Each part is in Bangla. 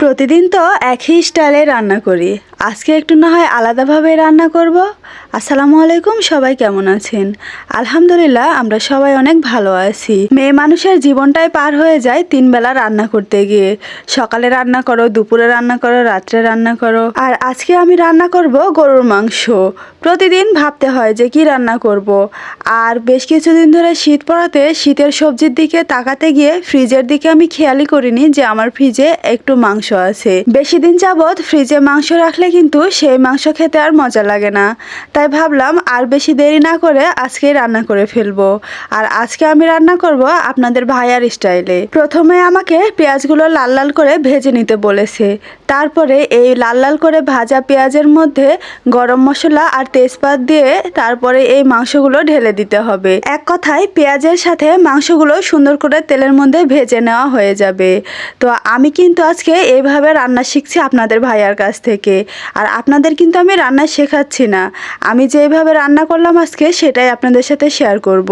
প্রতিদিন তো একই স্টাইলে রান্না করি। আজকে একটু না হয় আলাদাভাবে রান্না করব। আসসালামু আলাইকুম, সবাই কেমন আছেন? আলহামদুলিল্লাহ, আমরা সবাই অনেক ভালো আছি। মেয়ে মানুষের জীবনটাই পার হয়ে যায় তিন বেলা রান্না করতে গিয়ে। সকালে রান্না করো, দুপুরে রান্না করো, রাত্রে রান্না করো। আর আজকে আমি রান্না করব গরুর মাংস। প্রতিদিন ভাবতে হয় যে কি রান্না করব। আর বেশ কিছুদিন ধরে শীত পড়াতে শীতের সবজির দিকে তাকাতে গিয়ে ফ্রিজের দিকে আমি খেয়ালই করিনি যে আমার ফ্রিজে একটু মাংস আছে। বেশি দিন যাবৎ ফ্রিজে মাংস রাখলে কিন্তু সেই মাংস খেতে আর মজা লাগে না। তাই ভাবলাম আর বেশি দেরি না করে আজকেই রান্না করে ফেলব। আর আজকে আমি রান্না করব আপনাদের ভাইয়ার স্টাইলে। প্রথমে আমাকে পেঁয়াজগুলো লাল লাল করে ভেজে নিতে বলেছে। তারপরে এই লাল লাল করে ভাজা পেঁয়াজের মধ্যে গরম মশলা আর তেজপাত দিয়ে তারপরে এই মাংসগুলো ঢেলে দিতে হবে। এক কথায় পেঁয়াজের সাথে মাংসগুলো সুন্দর করে তেলের মধ্যে ভেজে নেওয়া হয়ে যাবে। তো আমি কিন্তু আজকে এইভাবে রান্না শিখছি আপনাদের ভাইয়ার কাছ থেকে। আর আপনাদের কিন্তু আমি রান্না শেখাচ্ছি না। আমি যেভাবে রান্না করলাম আজকে সেটাই আপনাদের সাথে শেয়ার করব।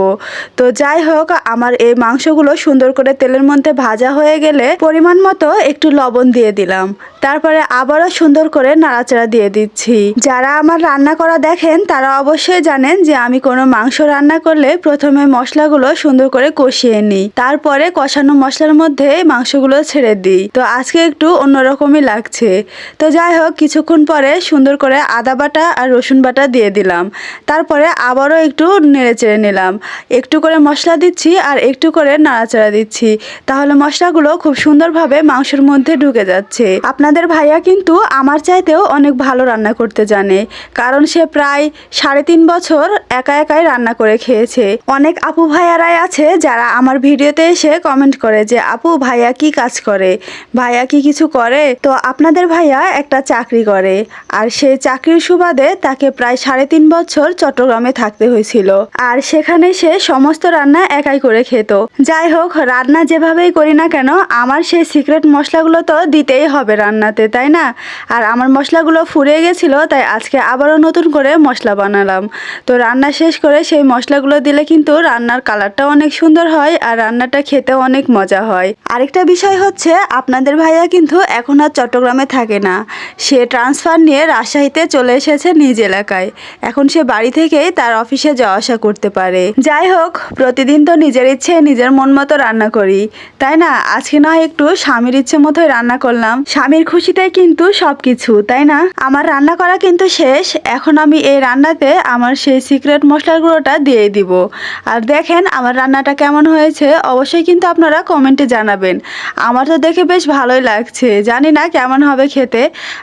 তো যাই হোক, আমার এই মাংসগুলো সুন্দর করে তেলের মধ্যে ভাজা হয়ে গেলে পরিমাণ মতো একটু লবণ দিয়ে দিলাম। তারপরে আবারও সুন্দর করে নাড়াচাড়া দিয়ে দিচ্ছি। যারা আমার রান্না করা দেখেন, তারা অবশ্যই জানেন যে আমি কোনো মাংস রান্না করলে প্রথমে মশলাগুলো সুন্দর করে কষিয়ে নিই। তারপরে কষানো মশলার মধ্যে মাংসগুলো ছেড়ে দিই। তো আজকে একটু অন্যরকমই লাগছে। তো যাই হোক, কিছুক্ষণ পরে সুন্দর করে আদা বাটা আর রসুন বাটা দিয়ে দিলাম। তারপরে আবারও একটু নেড়ে চেড়ে নিলাম। একটু করে মশলা দিচ্ছি আর একটু করে নাড়াচাড়া দিচ্ছি। তাহলে মশলাগুলো খুব সুন্দরভাবে মাংসের মধ্যে ঢুকে যাচ্ছে। আপনাদের ভাইয়া কিন্তু আমার চাইতেও অনেক ভালো রান্না করতে জানে, কারণ সে প্রায় সাড়ে তিন বছর একা একাই রান্না করে খেয়েছে। অনেক আপু ভাইয়ারাই আছে যারা আমার ভিডিওতে এসে কমেন্ট করে যে, আপু, ভাইয়া কি কাজ করে? ভাইয়া কি কিছু করে? তো আপনাদের ভাইয়া একটা চাকরি করে। আর সেই চাকরির সুবাদে তাকে প্রায় সাড়ে তিন বছর চট্টগ্রামে থাকতে হয়েছিল। আর সেখানে সে সমস্ত রান্না একাই করে খেত। যাই হোক, রান্না যেভাবেই করি না কেন, আমার সেই সিক্রেট মশলাগুলো তো দিতেই হবে রান্নাতে, তাই না? আর আমার মশলাগুলো ফুরিয়ে গেছিল, তাই আজকে আবারও নতুন করে মশলা বানালাম। তো রান্না শেষ করে সেই মশলাগুলো দিলে কিন্তু রান্নার কালারটা অনেক সুন্দর হয় আর রান্নাটা খেতে অনেক মজা হয়। আরেকটা বিষয় হচ্ছে, আপনাদের ভাইয়া কিন্তু এখন আর চট্টগ্রামে থাকে না। সে ট্রান্সফার নিয়ে রাজশাহীতে চলে এসেছে নিজ এলাকায়। এখন সে বাড়ি থেকেই তার অফিসে যাওয়া আসা করতে পারে। যাই হোক, প্রতিদিন তো নিজের ইচ্ছে, নিজের মন মতো রান্না করি। তাই না? আজকে না একটু স্বামীর ইচ্ছে মতোই রান্না করলাম। স্বামীর খুশিটাই কিন্তু সব কিছু তাই না? আমার রান্না করা কিন্তু শেষ। এখন আমি এই রান্নাতে আমার সেই সিক্রেট মশলার গুঁড়োটা দিয়ে দিব। আর দেখেন আমার রান্নাটা কেমন হয়েছে। অবশ্যই কিন্তু আপনারা কমেন্টে জানাবেন। আমার তো দেখে বেশ ভালোই লাগছে। জানি না কেমন হবে খেতে।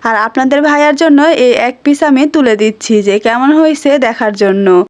আর আপনাদের ভাইয়ার জন্য এই এক পিস আমি তুলে দিচ্ছি যে কেমন হয়েছে দেখার জন্য।